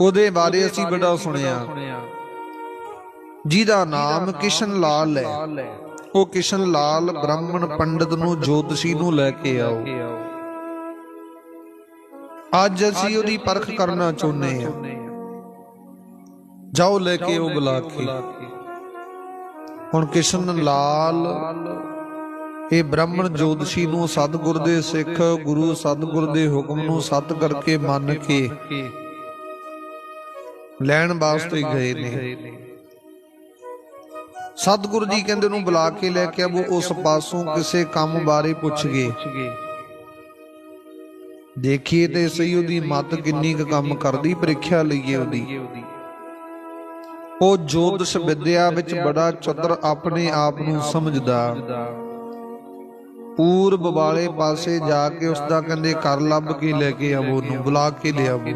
ਉਹਦੇ ਬਾਰੇ ਅਸੀਂ ਬੜਾ ਸੁਣਿਆ। ਜਿਹਦਾ ਨਾਮ ਕਿਸ਼ਨ ਲਾਲ ਹੈ। ਉਹ ਕਿਸ਼ਨ ਲਾਲ ਬ੍ਰਾਹਮਣ ਪੰਡਤ ਨੂੰ ਜੋਤਸ਼ੀ ਨੂੰ ਲੈ ਕੇ ਆਓ। ਅੱਜ ਅਸੀਂ ਉਹਦੀ ਪਰਖ ਕਰਨਾ ਚਾਹੁੰਦੇ ਹਾਂ। ਜਾਓ ਲੈ ਕੇ ਉਹ ਬੁਲਾ ਕੇ ਹੁਣ ਕਿਸ਼ਨ ਲਾਲ ਇਹ ਬ੍ਰਾਹਮਣ ਜੋਤਸ਼ੀ ਨੂੰ ਸਤਿਗੁਰ ਦੇ ਸਿੱਖ ਗੁਰੂ ਸਤਿਗੁਰ ਦੇ ਹੁਕਮ ਨੂੰ ਸਤ ਕਰਕੇ ਮੰਨ ਕੇ। ਲੈਣ ਵਾਸਤੇ ਗਏ ਨੇ। ਸਤਿਗੁਰੂ ਜੀ ਕਹਿੰਦੇ ਉਹਨੂੰ ਬੁਲਾ ਕੇ ਲੈ ਕੇ ਆਵੋ ਉਸ ਪਾਸੋਂ ਕਿਸੇ ਕੰਮ ਬਾਰੇ ਪੁੱਛ ਗਏ। ਦੇਖੀਏ ਤੇ ਸਹੀ ਉਹਦੀ ਮਤ ਕਿੰਨੀ ਕੁ ਕੰਮ ਕਰਦੀ ਪ੍ਰੀਖਿਆ ਲਈਏ ਉਹਦੀ। ਉਹ ਜੋਤਿਸ਼ ਵਿਦਿਆ ਵਿੱਚ ਬੜਾ ਚਤਰ ਆਪਣੇ ਆਪ ਨੂੰ ਸਮਝਦਾ। ਪੂਰਬ ਵਾਲੇ ਪਾਸੇ ਜਾ ਕੇ ਉਸ ਦਾ ਕਹਿੰਦੇ ਘਰ ਲੱਭ ਕੇ ਲੈ ਕੇ ਆਵੋ ਉਹਨੂੰ ਬੁਲਾ ਕੇ ਲਿਆਵੋ।